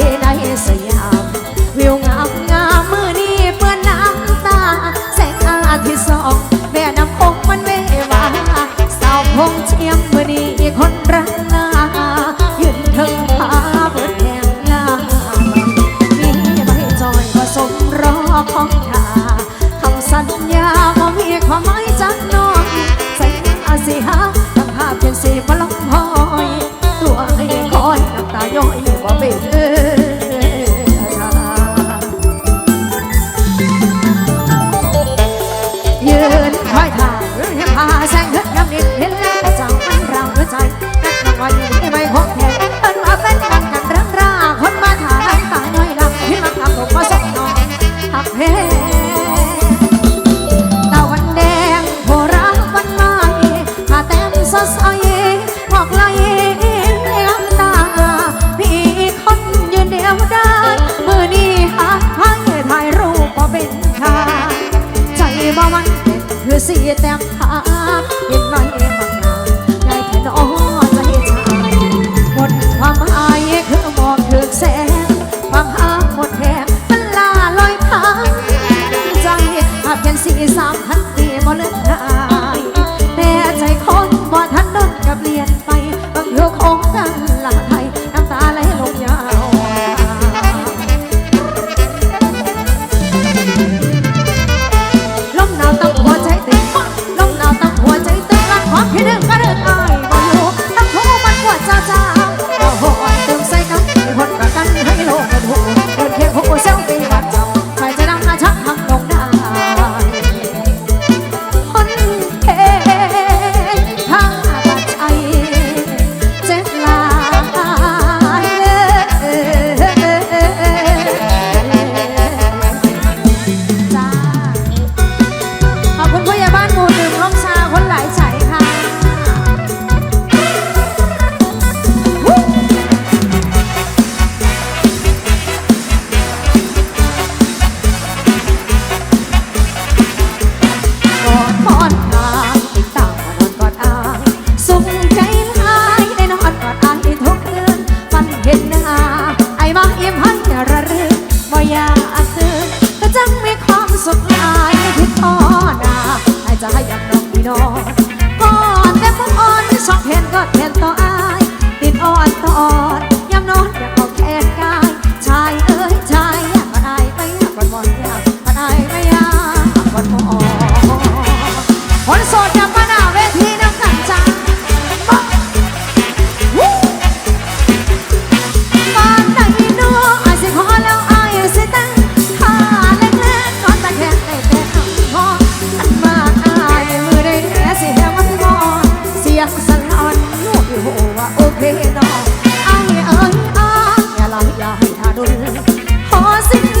ใให้ท่าดุลขอสิ้น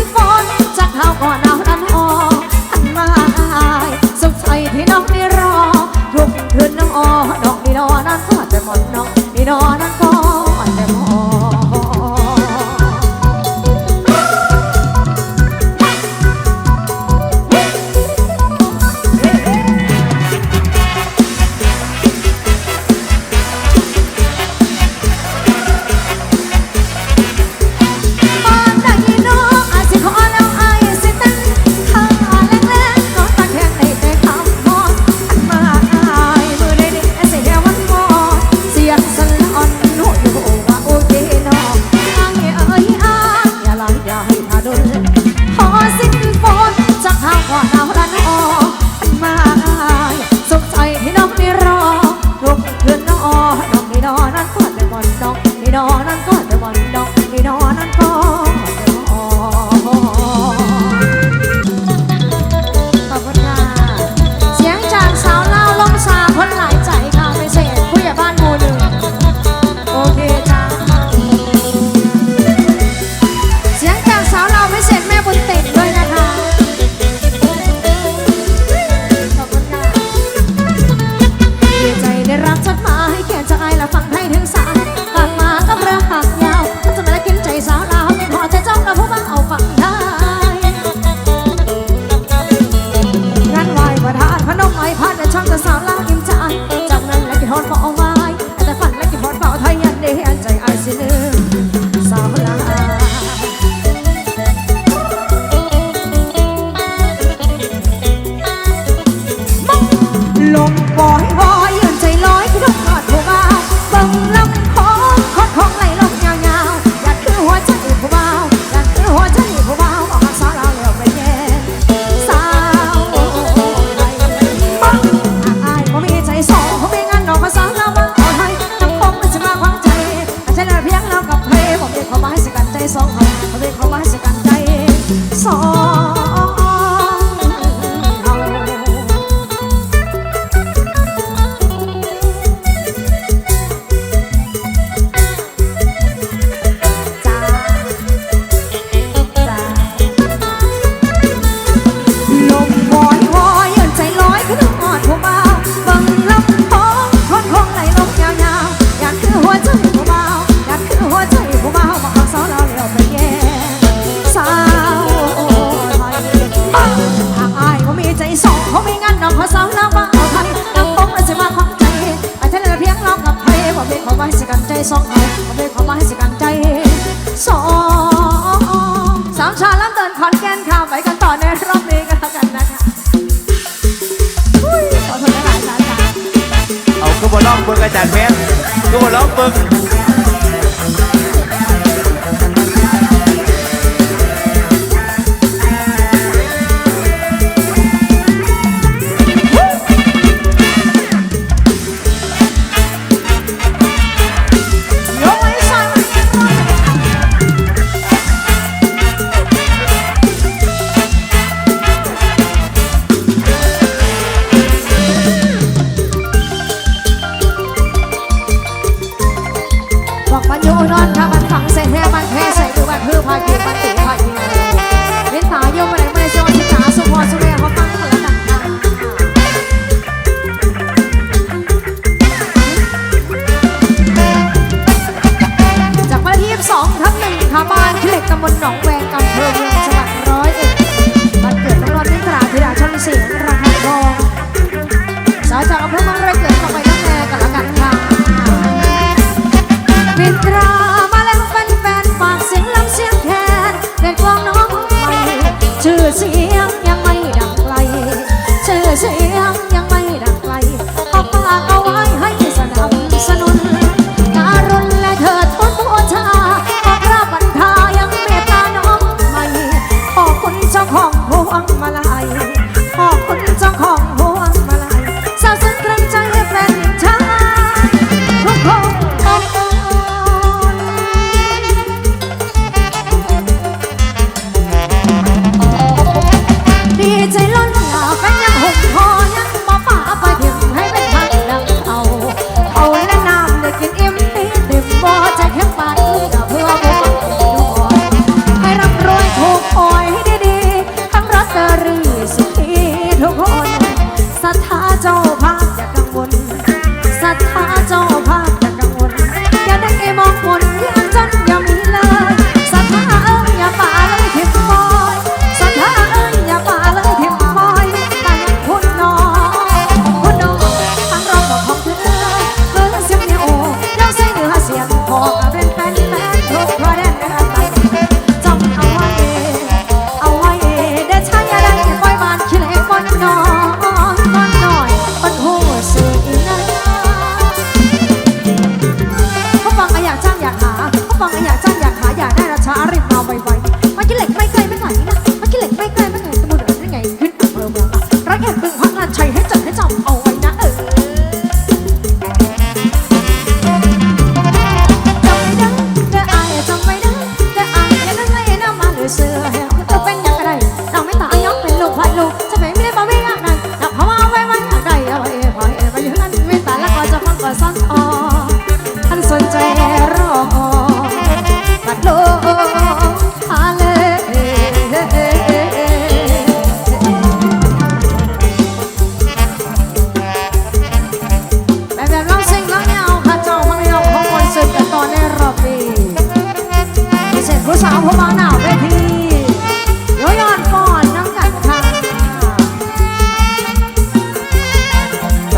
먹어.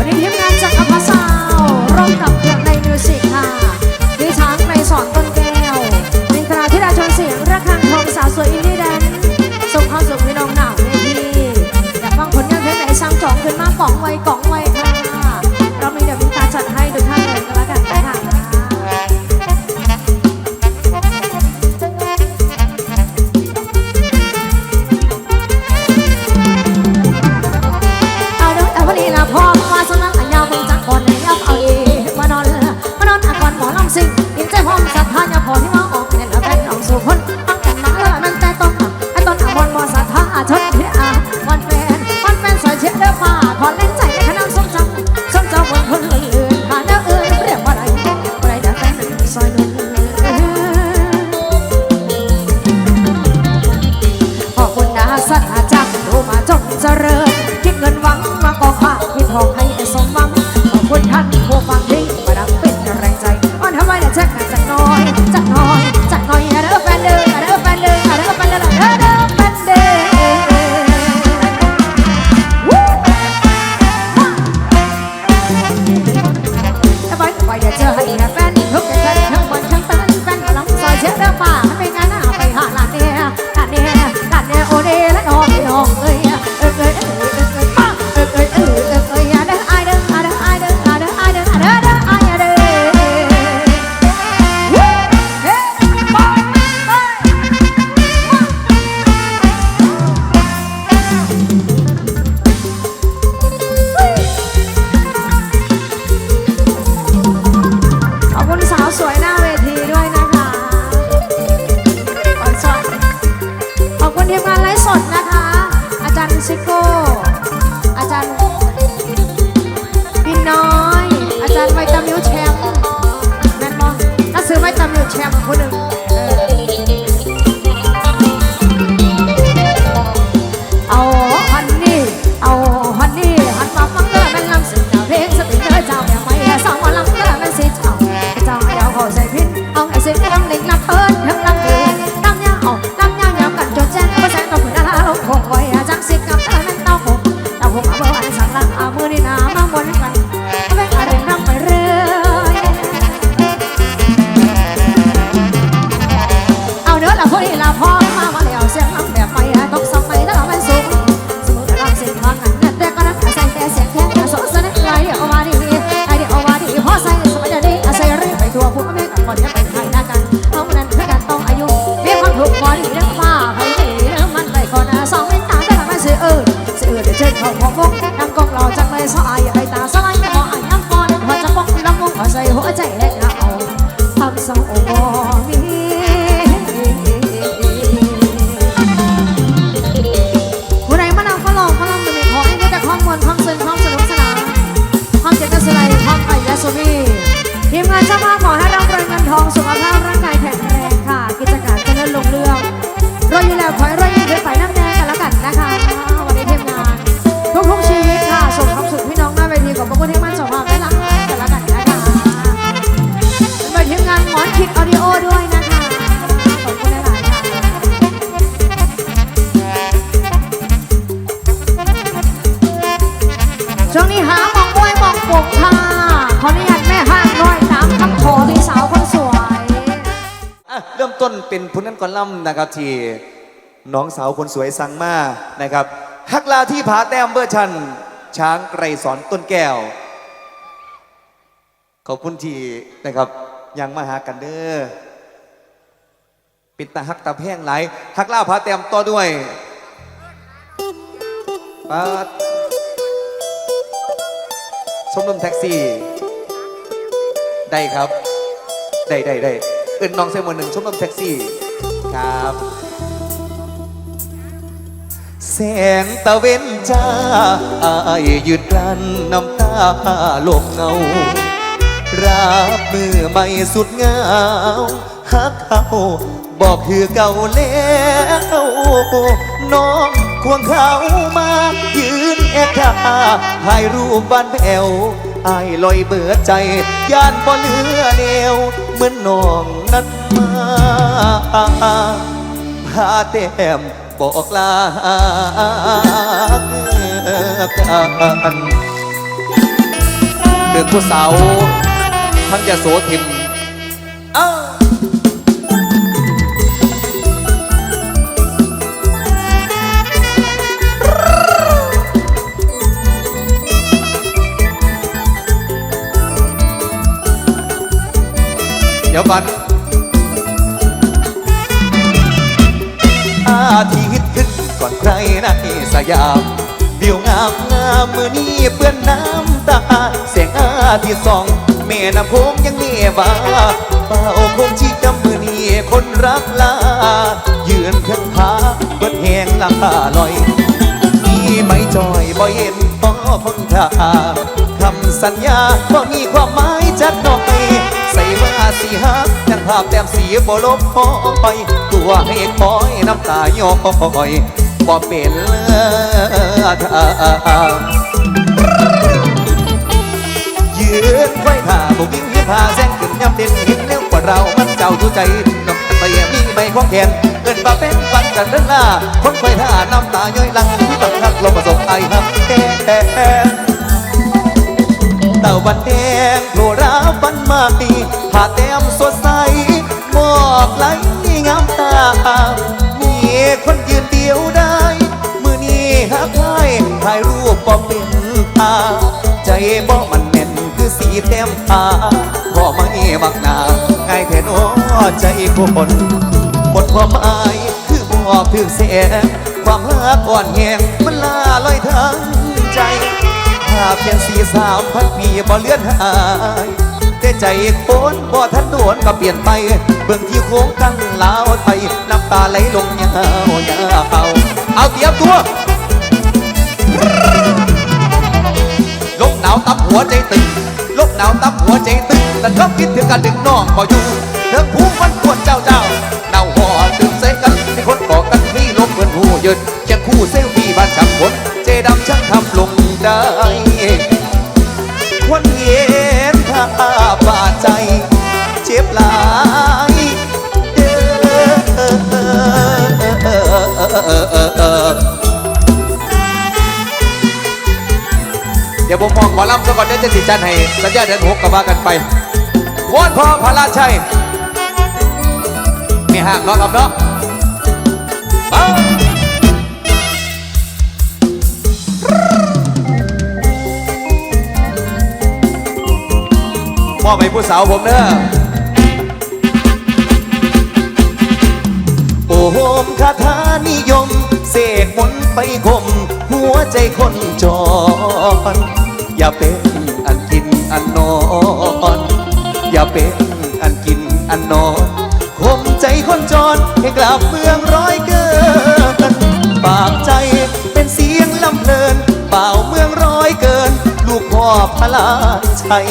วัน ขอให้ร่ำรวยเงินทองสุขภาพร่างกายแข็งแรงค่ะ กิจการเจริญรุ่งเรืองรวยอยู่แล้วขอให้รวย เป็นพุนันก่อนล่ำนะครับที่น้องสาวคนสวยสั่งมานะครับฮักลาที่ผาแต้มเบอร์ชัน ช้างไกรสอนต้นแก้ว ขอบคุณที่นะครับยังมาหากันเด้อปิดตาฮักตาแพงไหลฮักลาผาแต้มต่อด้วยปาดชมรมแท็กซี่ ได้ครับ ได้ได้ได้เอินน้องเซมวนหนึ่งชมรมแท็กซี่ ครับ แสงตะเวนจ้าอายยุดรันน้ำตาลมเงา รับมือไม่สุดเงาฮักเขาบอกคือเก่าแล้วน้องควงเขามายืนแอบท่าถ่ายรูปบ้านแผ่วอายลอยเบิดใจย่านบ่เหลือแนวเหมือนน้องนั้นมา พาแต้มบอกลากันเดือนผู้สาวทั้งจะโสทิมอ้าเดี๋ยวก่อน สยามวิวงามงามมือนี้เปื้อนน้ำตาแสงอาทิตย์ส่องแม่น้ำพงยังเนบาเป่าคงชี้จำมือนี้คนรักลายืนเพียงผาเบิดแหงลาลอยมีไม่จอยบ่เห็นบ่ฟังท่าคำสัญญาบ่มีความหมายจักหน่อยใส่ว่าสีหักยังภาพแต้มสีบ่ลบพอยตัวให้คอยน้ำตาย้อย บ่เป็นเลือดยืนไว้ท่าบุกยิ้มให้พาแซงขึ้นย้ำเด่นเห็นแล้วกว่าเรา มันเจ้าทุใจน้ำตาเมีใบของแขนเอินบ่าเป็นฟันกันเรื่องหน้าคนไว้ท่าน้ำตาย้อยลังบังคักลงมาส่งไอ้ฮับแท้ตะวันแดงโผล่รับวันใหม่ผ่าแต้มสดใสมอบไหล คือสีเต็มตาพอไม่บักนาไงแทนโอใจคนหมดความหมายคือบอกถึงเสียความหักอ่อนแหงมันลาลอยทั้งใจถ้าเพียงสี่สามพันปีบ่เลือนหายแต่ใจคนบ่ทันโดนก็เปลี่ยนไป เบื้องที่โค้งกังลาวไทยน้ำตาไหลลงยาวยาวเอาเตรียมตัวลมหนาวตับหัวใจตึง หนาวตับหัวใจตึงแต่ก็คิดถึงกันดึงน้องพออยู่เรื่องผู้มันควรเจ้าเจ้าเน่าห่อตื่นเสกันมีคนบอกกันที่ลมเหมือนหูยืนเคียงคู่เซลฟี่บ้านช่างคนเจดำช่างทำลงได้คนเห็นภาบาดใจ เจ็บหลายเด้อ เดี๋ยวผมมองหมอลำซะก่อนเดี๋ยวจะสิจันให้สัญญาเดือนหกกับว่ากันไปวอนพ่อพระราชัยมีห่างเนาะครับเนาะมอบให้ผู้สาวผมเด้อโอ้โหคาถานิยม เสกมนไปคม หัวใจคนจร อย่าเป็นอันกินอันนอน อย่าเป็นอันกินอันนอนคมใจคนจรให้กลับเมืองร้อยเกินปากใจเป็นเสียงลำเพลินเป่าเมืองร้อยเกิน ลูกพ่อพลาชัย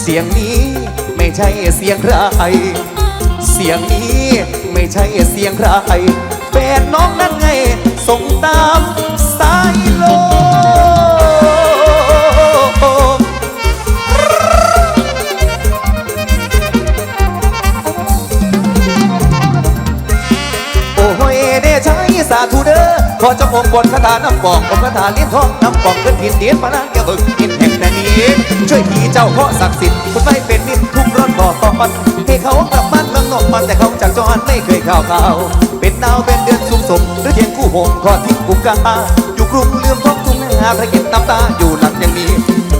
เสียงนี้ไม่ใช่เสียงใคร เสียงนี้ไม่ใช่เสียงใครแฟนน้องนั่นไง ส่งตามสายลมโอ้โหเดชัยสาธุเด้อขอจงองค์บนคาถาน้ำปององค์คาถาเลี้ยงทองน้ำปองขึ้นหินเดียนพระนางแก้วเบิกหินแห่งแน ช่วยทีเจ้าพ่อศักดิ์สิทธิ์คุณไม่เป็นนิดทุกร้อนบ่อตอนให้เขากลับบ้านเมืองนอกมาแต่เขาจากจรไม่เคยข่าวข่าวเป็นดาวเป็นเดือนสุมสมหรือเทียงคู่หงขอทิ้งกุมกาอยู่กรุงเลื่อมท้องทุ่งนาพระเก็บน้ำตาอยู่หลังย่างนี้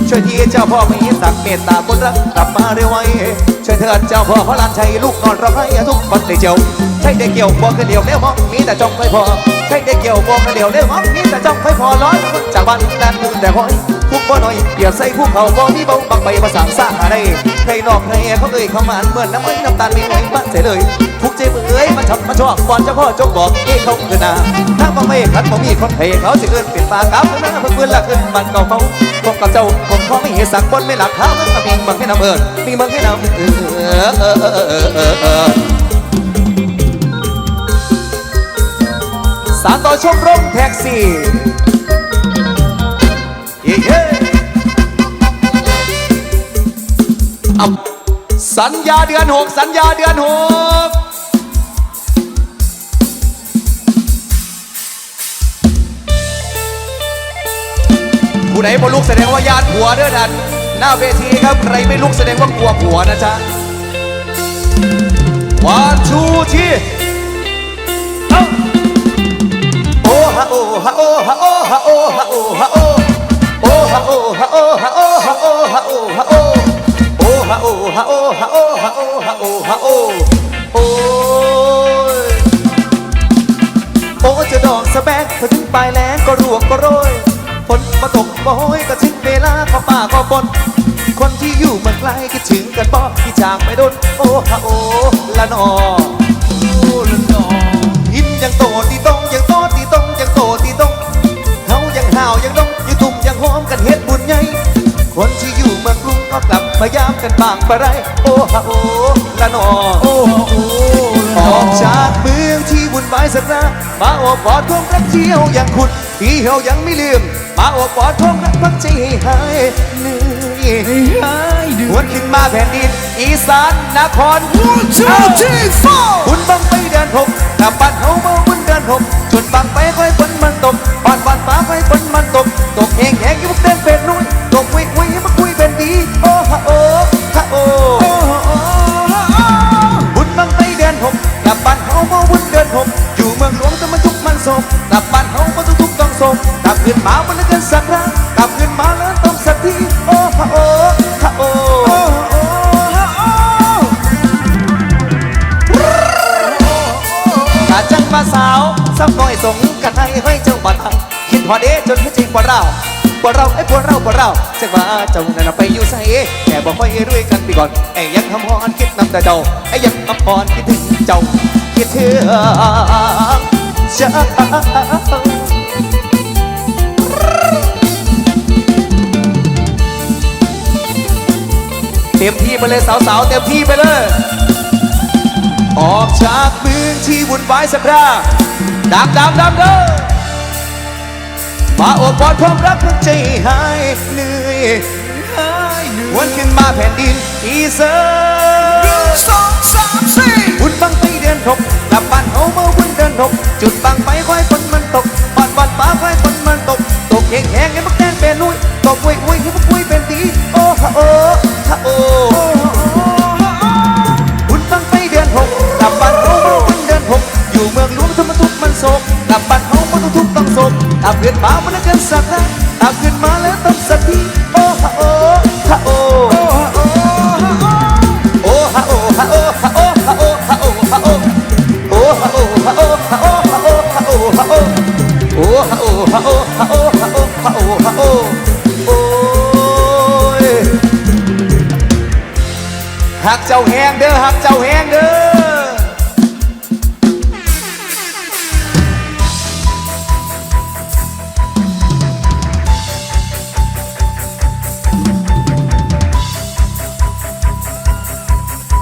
ช่วยทีเจ้าพ่อมีสักเมตตาคนรักกลับมาเร็วไว้ช่วยเถิดเจ้าพ่อพระลานชัยลูกนอนร้องไห้ทุกคนเลยเจียวใช่ได้เกี่ยวบอกกันเดียวแล้วมองมีแต่จ้องไม่พอใช่ได้เกี่ยวบอกกันเดียวแล้วมองมีแต่จ้องไม่พอร้อยคนจากบ้านแดนมุงแต่คอย ทุกบ่หน่อยเปียใส่ผู้เขาบ่มีเบาบังไปภาษาสาอะไรใครนอกใครเขาเอ่ยเขามานเหมือนน้ำมันน้ำตาลไม่ไหวบ้านเสียเลยทุกเจ็บเอ้ยมันทำมาชอบก่อนเจ้าพ่อจงบอกเอ้เขาเกินนาถ้าบ่ไม่ขัดบ่มีคนให้เขาสิเอิ้นเป็นปากกับเพื่อนเพื่อนละขึ้นบ้านเก่าเขาผมกับเจ้าผมขอไม่เห็นสักคนไม่หลักเท้ามันก็มีบังให้น้ำเอิญมีบังให้น้ำเออเออเออเออเออเออสารต่อชมรมแท็กซี่ เอาสัญญาเดือนหกสัญญาเดือนหกผู้ใดบ่ลุกแสดงว่าญาติผัวเด้อท่านหน้าเวทีครับใครไม่ลุกแสดงว่ากลัวผัวนะจ๊ะวันชูที่เอ้โอ้ฮะโอ้ฮะโอ้ฮะโอ้ฮะโอ้ฮะโอ้ฮะโอ้โอ้ฮะโอ้ฮะโอ้ฮะโอ้ฮะโอ้ฮะโอ้ ฮะโอ้โอ้ฮะโอฮะโอฮะโอฮะโอฮะโอโอ้อ้ยโอ้จะดอกสะแบกพอถึงปลายแล้งก็รวกก็โรยฝนมาตกบ่โอยก็ถึงเวลาขอป่าขอฝนคนที่อยู่เมืองไกลคิดถึงกันบ่ที่จากไปโดนโอ้ฮะโอ้ละนอโอละนอหินยังโตตีตรงยังโต มายามกันบางปะไร โอ้ฮะโอ้ละนอโอ้ฮะโอ้ออกจากเมืองที่วุ่นวายสักนามาโอบกอดความรักที่เฮายังคุณที่เฮายังไม่ลืม มาโอบกอดความรักพักใจให้หายเหนื่อยหวนขึ้นมาแผ่นดิน อีสานนคร One, two, three, four. บุญบังไปเดือนหกกลับบ้านเฮามาบุญเดือนหกจนบังไปค่อยฝนมันตกปอนวันฟ้าค่อยฝนมันตก ตกแห้งแห้งอยู่เต้นเป็นนุ่ยตกคุย ขึ้นมามันเกินสักครั้งกลับขึ้นมาแล้วต้องสักทีโอ้ฮะโอ้ฮะโอ้กาจังมาสาวซ้ำน้อยสงกันให้ให้เจ้าบัดคิดพอเด้จนให้จริงกว่าเราพวกเราไอ้พวกเราพวกเราจักว่าเจ้านั่นไปอยู่ไสแค่บอกค่อยด้วยกันไปก่อนไอ้ยังทำฮอนคิดนำแต่เจ้าไอ้ยังทำฮอนคิดถึงเจ้าคิดถึงเจ้า เต็มที่ไปเลยสาวๆเต็มที่ไปเลย ออกจากเมืองที่วุ่นวายสักคราดำดำดำเด้อมาโอบกอดความรักทั้งใจหายเหนื่อยหายเหนื่อยวันขึ้นมาแผ่นดินอีสาน song, some say. บุญบังไฟเดือนหกกลับบ้านเอามาบุญเดือนหกจุดบังไฟควายฝน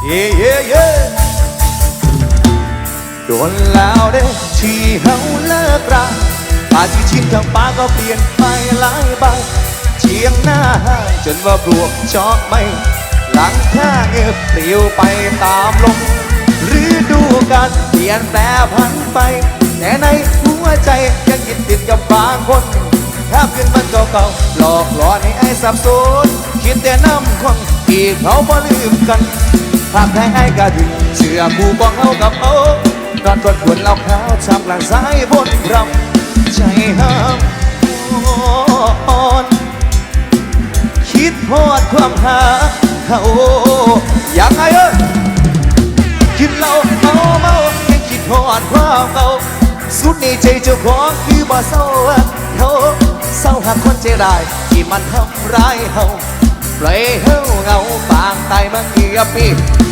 เย่เย่เย่โดนแล้วเด้ที่เฮาเลิกราปาที่ชินทางป่าก็เปลี่ยนไปหลายใบเชียงหน้าหางจนว่าปลวกชอกไม่หลังข้าเงือบปลิวไปตามลมฤดูกาลเปลี่ยนแปลพันไป แต่ในหัวใจยังยึดติดกับบางคนถ้าขึ้นมันเก่าๆหลอกหลอนให้ไอ้สับสนคิดแต่น้ำคนที่เขาบ่ลืมกัน ภาพแท้ไอ้กะถึงเชื่อผู้บอกเขากับเขานอนกดขวนเหล่าขาวช้ำกลางสายบนรำใจห้ามอ่อนคิดพอดความหาเขาอย่างไงเอ้ยกินเหล้าเมาเมายังคิดพอดความเก่าสุดในใจเจ้าของคือบ่เศร้าเขาเศร้าหักคนใจร้ายที่มันทำร้ายเขาปล่อยเฮาเงาปางตายมาเกียบปี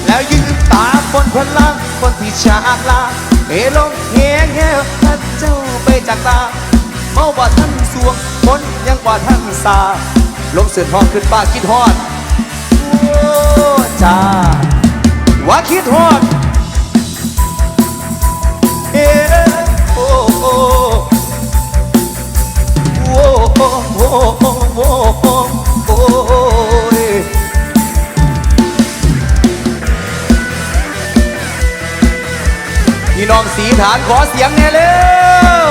แล้วยืนตาบนพลังคนที่ฉากลาเอลงเฮงเฮียพระเจ้าไปจากตาเมาว่าท่านสวงคนยังว่าท่านสาลงเสือทองขึ้นป้าคิดฮอดโอ้จ้าว่าคิดฮอดเอโอ้โอ้โอ้โอ้โอ้ สีฐานขอเสียงแน่เร็ว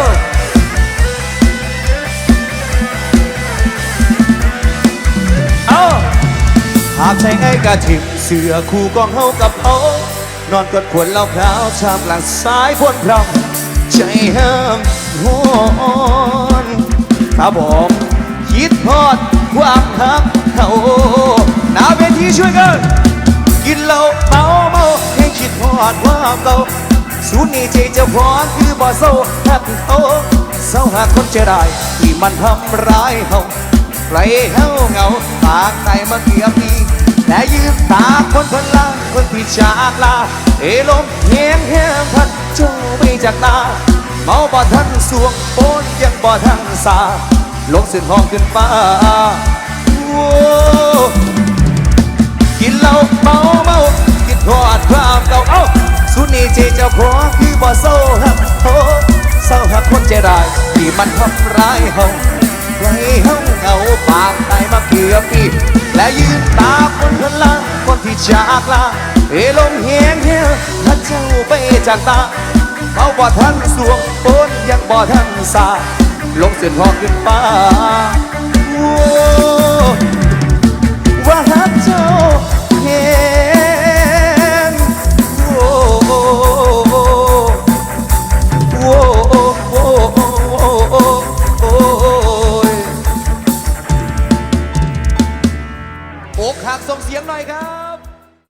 เอาหากใช่ไอ้กะทิมเสือคู่กองเฮากับเขานอนกดขวนเหล่าพร้าวชามกลางสายพ้นพรำใจห้ามหอนครับผมคิดพอดความหักเขาหน้าเวทีช่วยกันกินเหล้าเมาเมาให้คิดพอดความเก่า สูนนี้ใจเจ้าของคือบ่เศร้าหักเขาเศร้าหักคนใจได้ายที่มันทำร้ายเขาไกลเฮาเงาปากใจมาเกียบีแต่ยืมตาคนคนละคนที่จากลาเอลมเฮียงเฮียงพัดเจ้าไปจากตาเมาบ่ทันสวงโปนยังบ่ทันสาลงเส้นห้องขึ้นฟ้าโอ้กินเหล้าเมา สิเจ้าขอคือบ่เศร้าหักโหเศร้าหักคนเจร้ายที่มันทำร้ายเฮาไร้เฮาเงาปากตายมาเกือบปีและยืนตาคนพลังคนที่จากลาเอลงเหงเฮียพระเจ้าไปจากตาเขาบ่ทันสวงปนยังบ่ทันสาลงเส้นหอกขึ้นฟ้าว่าฮักเจ้าเฮีย